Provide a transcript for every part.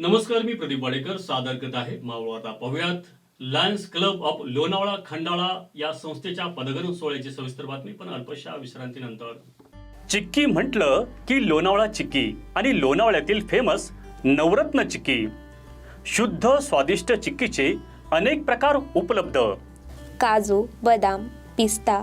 नमस्कार मी प्रदीप वाडेकर सादर करत आहे मावळ आता पाहुयात lions club of Lonavala Khandala या संस्थेच्या पदग्रहण सोहळ्याची सविस्तर बातमी पण अल्पशा विश्रांतीनंतर. चिक्की म्हटलं की लोणावळा चिक्की आणि लोणावळ्यातील फेमस नवरत्न चिक्की. शुद्ध स्वादिष्ट चिक्कीचे अनेक प्रकार उपलब्ध. काजू बदाम पिस्ता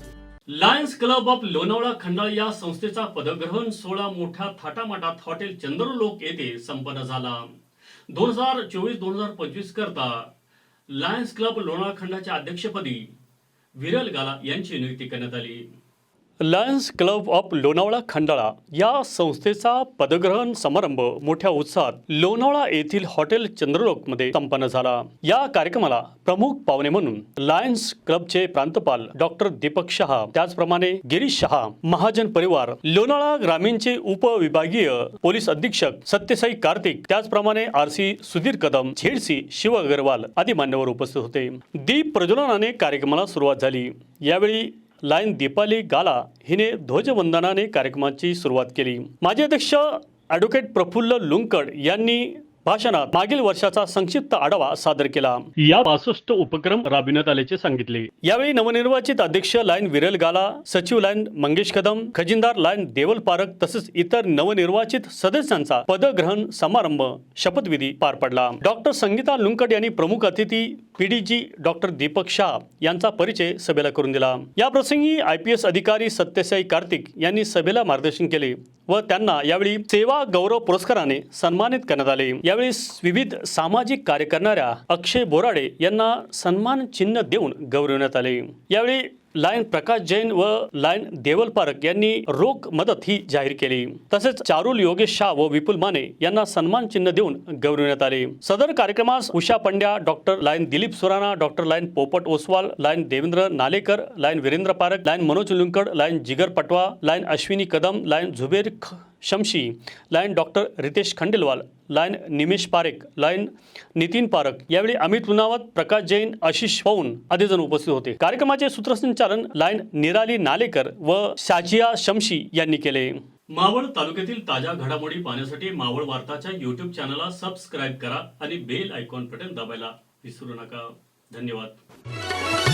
Lions club of Lonavala Khandala या संस्थेचा पदग्रहण सोहळा मोठ्या थाटामाटात हॉटेल चंद्रलोक येथे संपन्न झाला. दोन हजार चोवीस दोन हजार पंचवीस करता लायन्स क्लब लोणावळा खंडाच्या अध्यक्षपदी विरल गाला यांची नियुक्ती करण्यात आली. Lions club of Lonavala Khandala या संस्थेचा पदग्रहण समारंभ मोठ्या उत्साहात लोणावळा येथील हॉटेल चंद्रलोकमध्ये संपन्न झाला. या कार्यक्रमाला प्रमुख पाहुणे म्हणून लायन्स क्लबचे प्रांतपाल डॉक्टर दीपक शहा त्याचप्रमाणे गिरीश शहा महाजन परिवार लोणावळा ग्रामीणचे उपविभागीय पोलीस अधीक्षक सत्यसाई कार्तिक त्याचप्रमाणे R C Sudhir Kadam ZC Shiv Agarwal आदी मान्यवर उपस्थित होते. दीप प्रज्वलनाने कार्यक्रमाला सुरुवात झाली. यावेळी लाईन दीपाली गाला हिने ध्वजवंदनाने कार्यक्रमाची सुरुवात केली. माजी अध्यक्ष ॲडव्होकेट प्रफुल्ल लुंकड यांनी भाषणात मागील वर्षाचा संक्षिप्त आढावा सादर केला. या पासष्ट उपक्रम राबविण्यात आल्याचे सांगितले. यावेळी नवनिर्वाचित अध्यक्ष लाईन विरल गाला सचिव लाईन मंगेश कदम खजिनदार लाईन देवल पारक तसेच इतर नवनिर्वाचित सदस्यांचा पदग्रहण समारंभ शपथविधी पार पडला. डॉक्टर संगीता लुंकड यांनी प्रमुख अतिथी पीडीजी डॉक्टर दीपक शाह यांचा परिचय सभेला करून दिला. या प्रसंगी आय पी एस अधिकारी सत्यसाई कार्तिक यांनी सभेला मार्गदर्शन केले व त्यांना यावेळी सेवा गौरव पुरस्काराने सन्मानित करण्यात आले. यावेळी विविध सामाजिक कार्य करणाऱ्या अक्षय बोराडे यांना सन्मान चिन्ह देऊन गौरवण्यात आले. यावेळी लायन प्रकाश जैन व लायन देवल पारक यांनी रोख मदत ही जाहीर केली. तसेच चारुल योगेश शाह व विपुल माने यांना सन्मान चिन्ह देऊन गौरवण्यात आले. सदर कार्यक्रमास Usha Pandya doctor lion Dilip Surana doctor lion Popat Oswal lion Devendra Nalekar lion Virendra Parak lion Manoj Lunkad lion Jigar Patwa lion Ashwini Kadam lion Zuber ख Shamshi lion doctor Ritesh Khandelwal lion Nimesh Parekh lion Nitin Parak यावेळी अमित पुनावत प्रकाश जैन आशिष पौन आदी जण उपस्थित होते. कार्यक्रमाचे सूत्रसंचालन lion निराली नालेकर व शाजिया शमशी यांनी केले. मावळ तालुक्यातील ताज्या घडामोडी पाहण्यासाठी मावळ वार्ताच्या युट्यूब चॅनलला सबस्क्राईब करा आणि बेल आयकॉन बटन दाबायला विसरू नका. धन्यवाद.